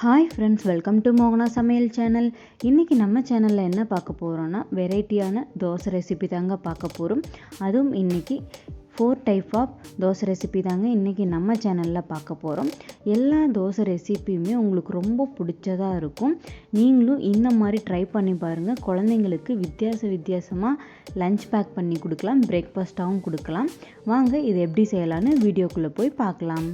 Hi friends welcome to மோகனா சமையல் channel இன்றைக்கி நம்ம சேனலில் என்ன பார்க்க போகிறோன்னா வெரைட்டியான தோசை ரெசிபி தாங்க பார்க்க போகிறோம் அதுவும் இன்றைக்கி four type of dosa recipe தாங்க இன்றைக்கி நம்ம சேனலில் பார்க்க போகிறோம் எல்லா தோசை ரெசிபியுமே உங்களுக்கு ரொம்ப பிடிச்சதாக இருக்கும் நீங்களும் இந்த மாதிரி ட்ரை பண்ணி பாருங்கள் குழந்தைங்களுக்கு வித்தியாச வித்தியாசமாக லஞ்ச் பேக் பண்ணி கொடுக்கலாம் பிரேக்ஃபாஸ்ட்டாகவும் கொடுக்கலாம் வாங்க இது எப்படி செய்யலான்னு வீடியோக்குள்ளே போய் பார்க்கலாம்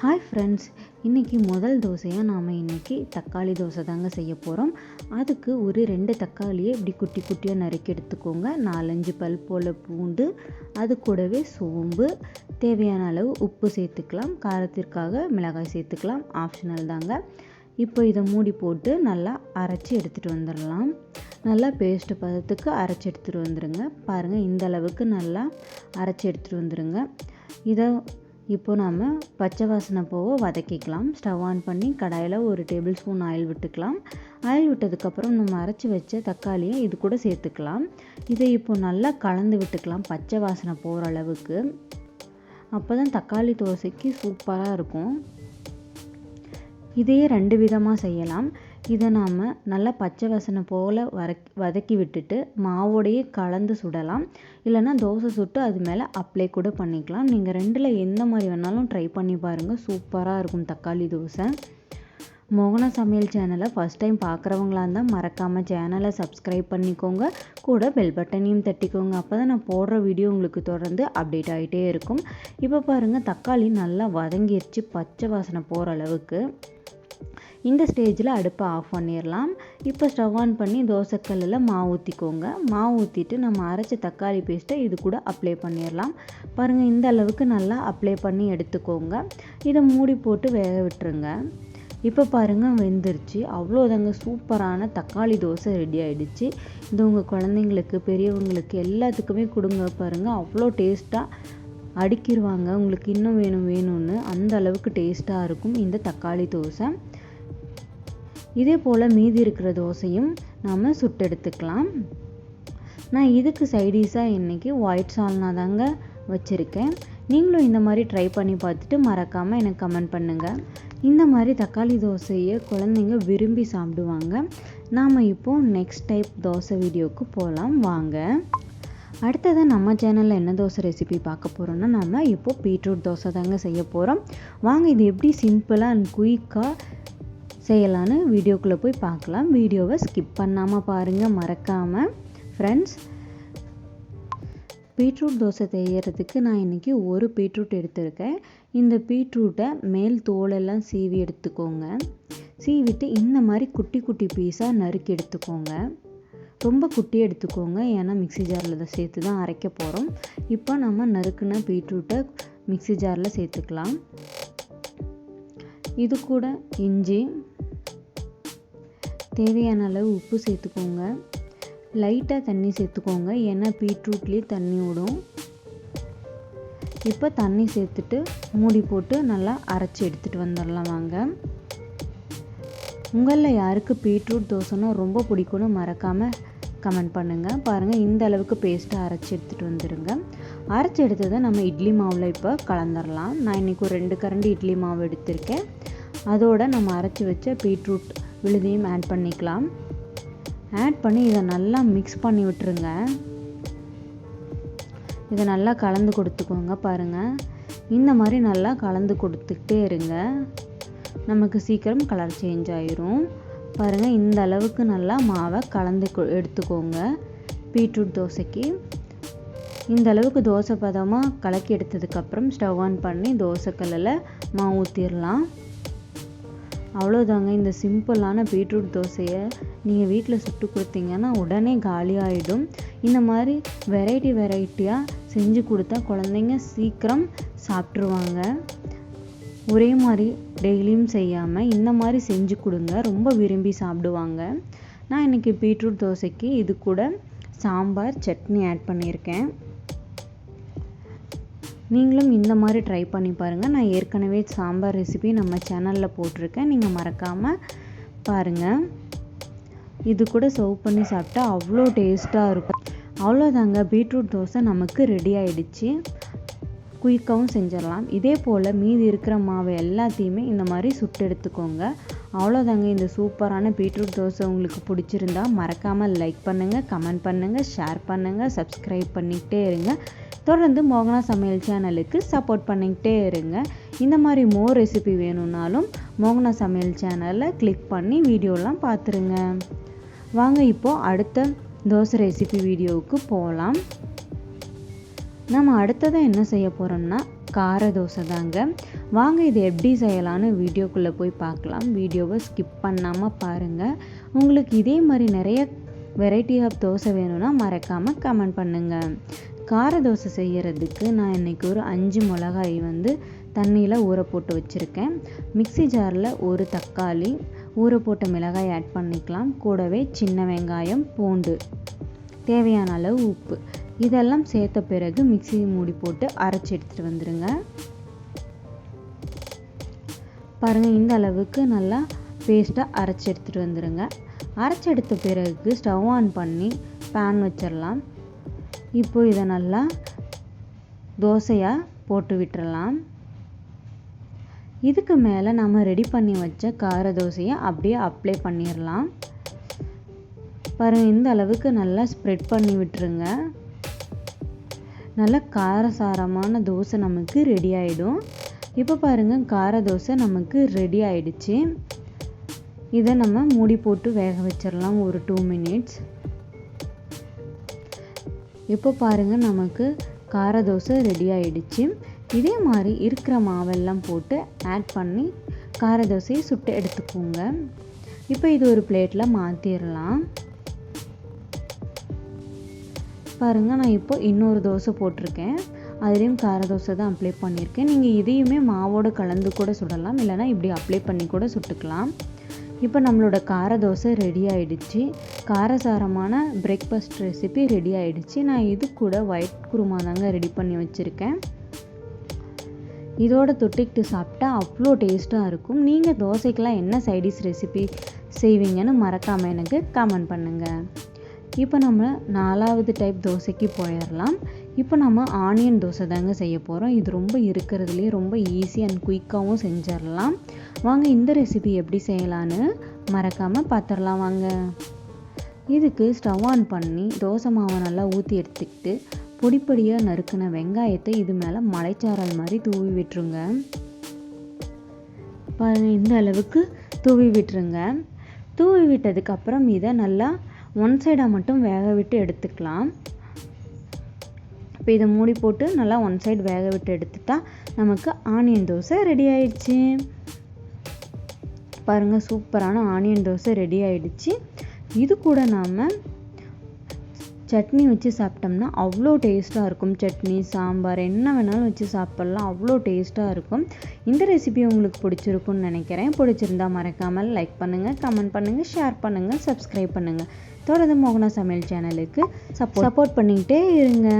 ஹாய் ஃப்ரெண்ட்ஸ் இன்றைக்கி முதல் தோசையாக நாம் இன்றைக்கி தக்காளி தோசை தாங்க செய்ய போகிறோம் அதுக்கு ஒரு ரெண்டு தக்காளியை இப்படி குட்டி குட்டியாக நறுக்கி எடுத்துக்கோங்க. நாலஞ்சு பல் போல் பூண்டு அது கூடவே சோம்பு தேவையான அளவு உப்பு சேர்த்துக்கலாம். காரத்திற்காக மிளகாய் சேர்த்துக்கலாம். ஆப்ஷனல் தாங்க. இப்போ இதை மூடி போட்டு நல்லா அரைச்சி எடுத்துகிட்டு வந்துடலாம். நல்லா பேஸ்ட்டு பதத்துக்கு அரைச்சி எடுத்துகிட்டு வந்துடுங்க பாருங்கள் இந்த அளவுக்கு நல்லா அரைச்சி எடுத்துகிட்டு வந்துடுங்க இதை இப்போ நாம் பச்சை வாசனை போக வதக்கிக்கலாம். ஸ்டவ் ஆன் பண்ணி கடாயில் ஒரு டேபிள் ஸ்பூன் ஆயில் விட்டுக்கலாம். ஆயில் விட்டதுக்கப்புறம் நம்ம அரைச்சி வச்ச தக்காளியை இது கூட சேர்த்துக்கலாம். இதை இப்போ நல்லா கலந்து விட்டுக்கலாம் பச்சை வாசனை போகிற அளவுக்கு. அப்போ தான் தக்காளி தோசைக்கு சூப்பராக இருக்கும். இதையே ரெண்டு விதமாக செய்யலாம். இதை நாம் நல்லா பச்சை வசனை போல் வரக் வதக்கி விட்டுட்டு மாவோடையே கலந்து சுடலாம். இல்லைனா தோசை சுட்டு அது மேலே அப்ளை கூட பண்ணிக்கலாம். நீங்கள் ரெண்டில் எந்த மாதிரி வேணாலும் ட்ரை பண்ணி பாருங்கள் சூப்பராக இருக்கும் தக்காளி தோசை. மோகன சமையல் சேனலை ஃபஸ்ட் டைம் பார்க்குறவங்களா இருந்தால் மறக்காமல் சேனலை சப்ஸ்கிரைப் பண்ணிக்கோங்க. கூட பெல் பட்டனையும் தட்டிக்கோங்க. அப்போ தான் நான் போடுற வீடியோ உங்களுக்கு தொடர்ந்து அப்டேட் ஆகிட்டே இருக்கும். இப்போ பாருங்கள் தக்காளி நல்லா வதங்கிருச்சு. பச்சை வாசனை போகிற அளவுக்கு. இந்த ஸ்டேஜில் அடுப்பை ஆஃப் பண்ணிடலாம் இப்போ ஸ்டவ் ஆன் பண்ணி தோசைக்கல்லில் மாவு ஊற்றிக்கோங்க மாவு ஊற்றிட்டு நம்ம அரைச்ச தக்காளி பேஸ்ட்டை இது கூட அப்ளை பண்ணிடலாம் பாருங்கள் இந்த அளவுக்கு நல்லா அப்ளை பண்ணி எடுத்துக்கோங்க. இதை மூடி போட்டு வேக விட்டுருங்க. இப்போ பாருங்கள் வெந்துருச்சு. அவ்வளோதாங்க சூப்பரான தக்காளி தோசை ரெடி ஆகிடுச்சு இது உங்கள் குழந்தைங்களுக்கு பெரியவங்களுக்கு எல்லாத்துக்குமே கொடுங்க பாருங்கள் அவ்வளோ டேஸ்ட்டாக அடுக்கிடுவாங்க உங்களுக்கு இன்னும் வேணும் வேணும்னு அந்த அளவுக்கு டேஸ்ட்டாக இருக்கும் இந்த தக்காளி தோசை. இதே போல் மீதி இருக்கிற தோசையும் நாம் சுட்டெடுத்துக்கலாம். நான் இதுக்கு சைடிஷாக இன்றைக்கி ஒயிட் சால்னா தாங்க வச்சுருக்கேன். நீங்களும் இந்த மாதிரி ட்ரை பண்ணி பார்த்துட்டு மறக்காமல் எனக்கு கமெண்ட் பண்ணுங்கள் இந்த மாதிரி தக்காளி தோசையை குழந்தைங்க விரும்பி சாப்பிடுவாங்க. நாம் இப்போது நெக்ஸ்ட் டைப் தோசை வீடியோவுக்கு போகலாம் வாங்க. அடுத்தது நம்ம சேனலில் என்ன தோசை ரெசிபி பார்க்க போகிறோன்னா நம்ம இப்போது பீட்ரூட் தோசை தாங்க செய்ய போகிறோம் வாங்க இது எப்படி சிம்பிளாக அண்ட் குயிக்காக செய்யலான்னு வீடியோக்குள்ளே போய் பார்க்கலாம். வீடியோவை ஸ்கிப் பண்ணாமல் பாருங்கள் மறக்காமல் ஃப்ரெண்ட்ஸ் பீட்ரூட் தோசை செய்யறதுக்கு நான் இன்றைக்கி ஒரு பீட்ரூட் எடுத்திருக்கேன். இந்த பீட்ரூட்டை மேல் தோலெல்லாம் சீவி எடுத்துக்கோங்க. சீவிட்டு இந்த மாதிரி குட்டி குட்டி பீஸாக நறுக்கி எடுத்துக்கோங்க. ரொம்ப குட்டி எடுத்துக்கோங்க. ஏன்னா மிக்சி ஜாரில் தான் சேர்த்து தான் அரைக்க போகிறோம் இப்போ நம்ம நறுக்குன பீட்ரூட்டை மிக்சி ஜாரில் சேர்த்துக்கலாம். இது கூட இஞ்சி. தேவையான அளவு உப்பு சேர்த்துக்கோங்க. லைட்டாக தண்ணி சேர்த்துக்கோங்க. ஏன்னா பீட்ரூட்லேயே தண்ணி விடும் இப்போ தண்ணி சேர்த்துட்டு மூடி போட்டு நல்லா அரைச்சி எடுத்துகிட்டு வந்துடலாம் வாங்க. உங்களில் யாருக்கு பீட்ரூட் தோசைன்னா ரொம்ப பிடிக்கும்னு மறக்காமல் கமெண்ட் பண்ணுங்கள் பாருங்கள் இந்த அளவுக்கு பேஸ்ட்டாக அரைச்சி எடுத்துகிட்டு வந்துடுங்க அரைச்சி எடுத்ததை நம்ம இட்லி மாவில் இப்போ கலந்துடலாம் நான் இன்றைக்கி ஒரு ரெண்டு கரண்டி இட்லி மாவு எடுத்திருக்கேன். அதோடு நம்ம அரைச்சி வச்ச பீட்ரூட் விழுதையும் ஆட் பண்ணிக்கலாம். ஆட் பண்ணி இதை நல்லா மிக்ஸ் பண்ணி விட்டுருங்க. இதை நல்லா கலந்து கொடுத்துக்கோங்க பாருங்கள் இந்த மாதிரி நல்லா கலந்து கொடுத்துக்கிட்டே இருங்க. நமக்கு சீக்கிரம் கலர் சேஞ்ச் ஆயிரும். பாருங்கள் இந்த அளவுக்கு நல்லா மாவை கலந்து எடுத்துக்கோங்க. பீட்ரூட் தோசைக்கு. இந்த அளவுக்கு தோசை பதமாக கலக்கி எடுத்ததுக்கப்புறம் ஸ்டவ் ஆன் பண்ணி தோசைக்கல்லில் மாவு ஊற்றிடலாம் அவ்வளோதாங்க இந்த சிம்பிளான பீட்ரூட் தோசையை நீங்கள் வீட்டில் சுட்டு கொடுத்தீங்கன்னா உடனே காலியாகிடும் இந்த மாதிரி வெரைட்டி வெரைட்டியாக செஞ்சு கொடுத்தா குழந்தைங்க சீக்கிரம் சாப்பிட்ருவாங்க ஒரே மாதிரி டெய்லியும் செய்யாமல் இந்த மாதிரி செஞ்சு கொடுங்க. ரொம்ப விரும்பி சாப்பிடுவாங்க. நான் இன்றைக்கி பீட்ரூட் தோசைக்கு இது கூட சாம்பார் சட்னி ஆட் பண்ணியிருக்கேன். நீங்களும் இந்த மாதிரி ட்ரை பண்ணி பாருங்கள் நான் ஏற்கனவே சாம்பார் ரெசிபி நம்ம சேனலில் போட்டிருக்கேன். நீங்கள் மறக்காமல் பாருங்கள் இது கூட சர்வ் பண்ணி சாப்பிட்டா அவ்வளோ டேஸ்ட்டாக இருக்கும். அவ்வளோதாங்க பீட்ரூட் தோசை நமக்கு ரெடி ஆயிடுச்சு. குயிக்காகவும் செஞ்சிடலாம். இதே போல் மீதி இருக்கிற மாவு எல்லாத்தையுமே இந்த மாதிரி சுட்டு எடுத்துக்கோங்க. அவ்வளோதாங்க இந்த சூப்பரான பீட்ரூட் தோசை உங்களுக்கு பிடிச்சிருந்தா மறக்காமல் லைக் பண்ணுங்கள் கமெண்ட் பண்ணுங்கள் ஷேர் பண்ணுங்கள் சப்ஸ்கிரைப் பண்ணிக்கிட்டே இருங்க. தொடர்ந்து மோகனா சமையல் சேனலுக்கு சப்போர்ட் பண்ணிக்கிட்டே இருங்க. இந்த மாதிரி மோர் ரெசிபி வேணும்னாலும் மோகனா சமையல் சேனலை கிளிக் பண்ணி வீடியோலாம் பார்த்துருங்க. வாங்க இப்போது அடுத்த தோசை ரெசிபி வீடியோவுக்கு போகலாம் நம்ம அடுத்ததாக என்ன செய்ய போகிறோம்னா கார தோசை தாங்க. வாங்க இது எப்படி செய்யலான்னு வீடியோக்குள்ளே போய் பார்க்கலாம். வீடியோவை ஸ்கிப் பண்ணாமல் பாருங்கள் உங்களுக்கு இதே மாதிரி நிறைய வெரைட்டி ஆஃப் தோசை வேணும்னா மறக்காமல் கமெண்ட் பண்ணுங்கள் கார தோசை செய்கிறதுக்கு நான் இன்றைக்கி ஒரு அஞ்சு மிளகாய் வந்து தண்ணியில் ஊற போட்டு வச்சுருக்கேன். மிக்சி ஜாரில் ஒரு தக்காளி ஊற போட்ட மிளகாய் ஆட் பண்ணிக்கலாம். கூடவே சின்ன வெங்காயம் பூண்டு தேவையான அளவு உப்பு. இதெல்லாம் சேர்த்த பிறகு மிக்சி மூடி போட்டு அரைச்சி எடுத்துகிட்டு வந்துடுங்க பாருங்கள் இந்த அளவுக்கு நல்லா பேஸ்ட்டாக அரைச்சி எடுத்துகிட்டு வந்துடுங்க அரைச்சி எடுத்த பிறகு ஸ்டவ் ஆன் பண்ணி பேன் வச்சிடலாம். இப்போ இதை நல்லா தோசையாக போட்டு விட்டுறலாம். இதுக்கு மேலே நம்ம ரெடி பண்ணி வச்ச கார தோசையை அப்படியே அப்ளை பண்ணிடலாம். பாருங்கள் இந்த அளவுக்கு நல்லா ஸ்ப்ரெட் பண்ணி விட்டுருங்க. நல்லா காரசாரமான தோசை நமக்கு ரெடி ஆகிடும் இப்போ பாருங்கள் கார தோசை நமக்கு ரெடி ஆயிடுச்சு. இதை நம்ம மூடி போட்டு வேக வச்சிடலாம் ஒரு டூ மினிட்ஸ் இப்போ பாருங்கள் நமக்கு கார தோசை ரெடி ஆயிடுச்சு. இதே மாதிரி இருக்கிற மாவெல்லாம் போட்டு ஆட் பண்ணி கார தோசையை சுட்டு எடுத்துக்கோங்க. இப்போ இது ஒரு பிளேட்டில் மாற்றிடலாம் பாருங்கள் நான் இப்போ இன்னொரு தோசை போட்டிருக்கேன். அதுலேயும் கார தோசை தான் அப்ளை பண்ணியிருக்கேன். நீங்கள் இதையுமே மாவோடு கலந்து கூட சுடலாம். இல்லைனா இப்படி அப்ளை பண்ணி கூட சுட்டுக்கலாம். இப்போ நம்மளோட கார தோசை ரெடி ஆகிடுச்சு காரசாரமான பிரேக்ஃபாஸ்ட் ரெசிபி ரெடி ஆகிடுச்சு நான் இது கூட ஒயிட் குருமா தாங்க ரெடி பண்ணி வச்சுருக்கேன். இதோட தொட்டிக்கிட்டு சாப்பிட்டா அவ்வளோ டேஸ்ட்டாக இருக்கும். நீங்கள் தோசைக்கெலாம் என்ன சைடிஷ் ரெசிபி செய்வீங்கன்னு மறக்காமல் எனக்கு கமெண்ட் பண்ணுங்கள் இப்போ நம்ம நாலாவது டைப் தோசைக்கு போயிடலாம். இப்போ நம்ம ஆனியன் தோசை தாங்க செய்ய போகிறோம் இது ரொம்ப இருக்கிறதுலே ரொம்ப ஈஸி அண்ட் குயிக்காகவும் செஞ்சிடலாம். வாங்க இந்த ரெசிபி எப்படி செய்யலான்னு மறக்காமல் பார்த்துடலாம் வாங்க. இதுக்கு ஸ்டவ் ஆன் பண்ணி தோசை மாவை நல்லா ஊற்றி எடுத்துக்கிட்டு பொடி பொடியாக நறுக்கின வெங்காயத்தை இது மேலே மலைச்சாரல் மாதிரி தூவி விட்டுருங்க. இந்த அளவுக்கு தூவி விட்டுருங்க. தூவி விட்டதுக்கப்புறம் இதை நல்லா ஒன் சைடாக மட்டும் வேக விட்டு எடுத்துக்கலாம். இப்போ இதை மூடி போட்டு நல்லா ஒன் சைடு வேக விட்டு எடுத்துட்டா நமக்கு ஆனியன் தோசை ரெடி ஆயிடுச்சு. பாருங்கள் சூப்பரான ஆனியன் தோசை ரெடி ஆயிடுச்சு. இது கூட நாம் சட்னி வச்சு சாப்பிட்டோம்னா அவ்வளோ டேஸ்ட்டாக இருக்கும். சட்னி சாம்பார் என்ன வேணாலும் வச்சு சாப்பிட்லாம். அவ்வளோ டேஸ்ட்டாக இருக்கும். இந்த ரெசிபி உங்களுக்கு பிடிச்சிருக்கும்னு நினைக்கிறேன். பிடிச்சிருந்தா மறக்காமல் லைக் பண்ணுங்கள் கமெண்ட் பண்ணுங்கள் ஷேர் பண்ணுங்கள் சப்ஸ்கிரைப் பண்ணுங்கள் தொடர்ந்து மோகனா சமையல் சேனலுக்கு சப்போர்ட் சப்போர்ட் பண்ணிக்கிட்டே இருங்க.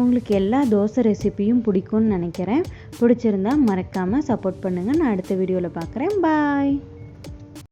உங்களுக்கு எல்லா தோசை ரெசிபியும் பிடிக்கும்னு நினைக்கிறேன். பிடிச்சிருந்தா மறக்காமல் சப்போர்ட் பண்ணுங்கள் நான் அடுத்த வீடியோவில் பார்க்குறேன். பாய்